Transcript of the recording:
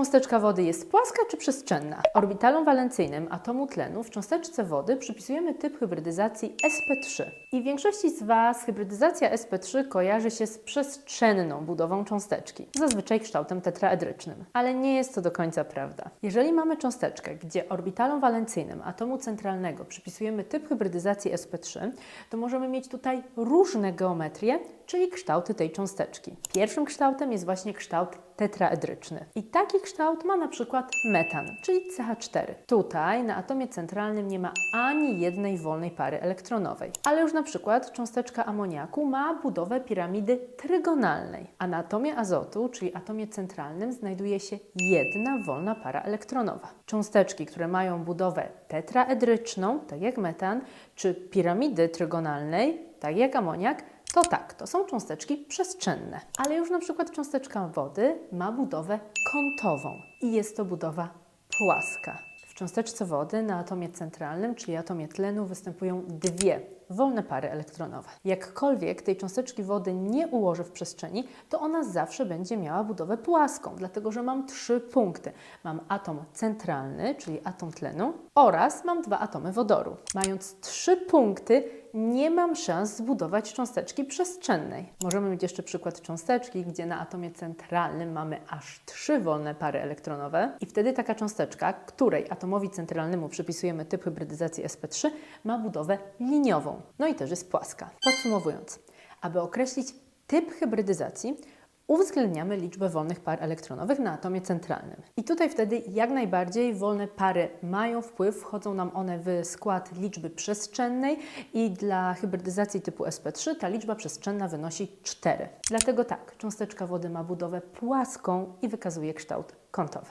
cząsteczka wody jest płaska czy przestrzenna? Orbitalom walencyjnym atomu tlenu w cząsteczce wody przypisujemy typ hybrydyzacji sp3. I w większości z Was hybrydyzacja sp3 kojarzy się z przestrzenną budową cząsteczki, zazwyczaj kształtem tetraedrycznym. Ale nie jest to do końca prawda. Jeżeli mamy cząsteczkę, gdzie orbitalom walencyjnym atomu centralnego przypisujemy typ hybrydyzacji sp3, to możemy mieć tutaj różne geometrie, czyli kształty tej cząsteczki. Pierwszym kształtem jest właśnie kształt tetraedryczny. I taki kształt ma na przykład metan, czyli CH4. Tutaj na atomie centralnym nie ma ani jednej wolnej pary elektronowej. Ale już na przykład cząsteczka amoniaku ma budowę piramidy trygonalnej, a na atomie azotu, czyli atomie centralnym, znajduje się jedna wolna para elektronowa. Cząsteczki, które mają budowę tetraedryczną, tak jak metan, czy piramidy trygonalnej, tak jak amoniak, to tak, to są cząsteczki przestrzenne. Ale już na przykład cząsteczka wody ma budowę kątową i jest to budowa płaska. W cząsteczce wody na atomie centralnym, czyli atomie tlenu, występują dwie wolne pary elektronowe. Jakkolwiek tej cząsteczki wody nie ułożę w przestrzeni, to ona zawsze będzie miała budowę płaską, dlatego że mam trzy punkty. Mam atom centralny, czyli atom tlenu oraz mam dwa atomy wodoru. Mając trzy punkty, nie mam szans zbudować cząsteczki przestrzennej. Możemy mieć jeszcze przykład cząsteczki, gdzie na atomie centralnym mamy aż trzy wolne pary elektronowe i wtedy taka cząsteczka, której atomowi centralnemu przypisujemy typ hybrydyzacji sp3, ma budowę liniową. No i też jest płaska. Podsumowując, aby określić typ hybrydyzacji, uwzględniamy liczbę wolnych par elektronowych na atomie centralnym. I tutaj wtedy jak najbardziej wolne pary mają wpływ, wchodzą nam one w skład liczby przestrzennej i dla hybrydyzacji typu sp3 ta liczba przestrzenna wynosi 4. Dlatego tak, cząsteczka wody ma budowę płaską i wykazuje kształt kątowy.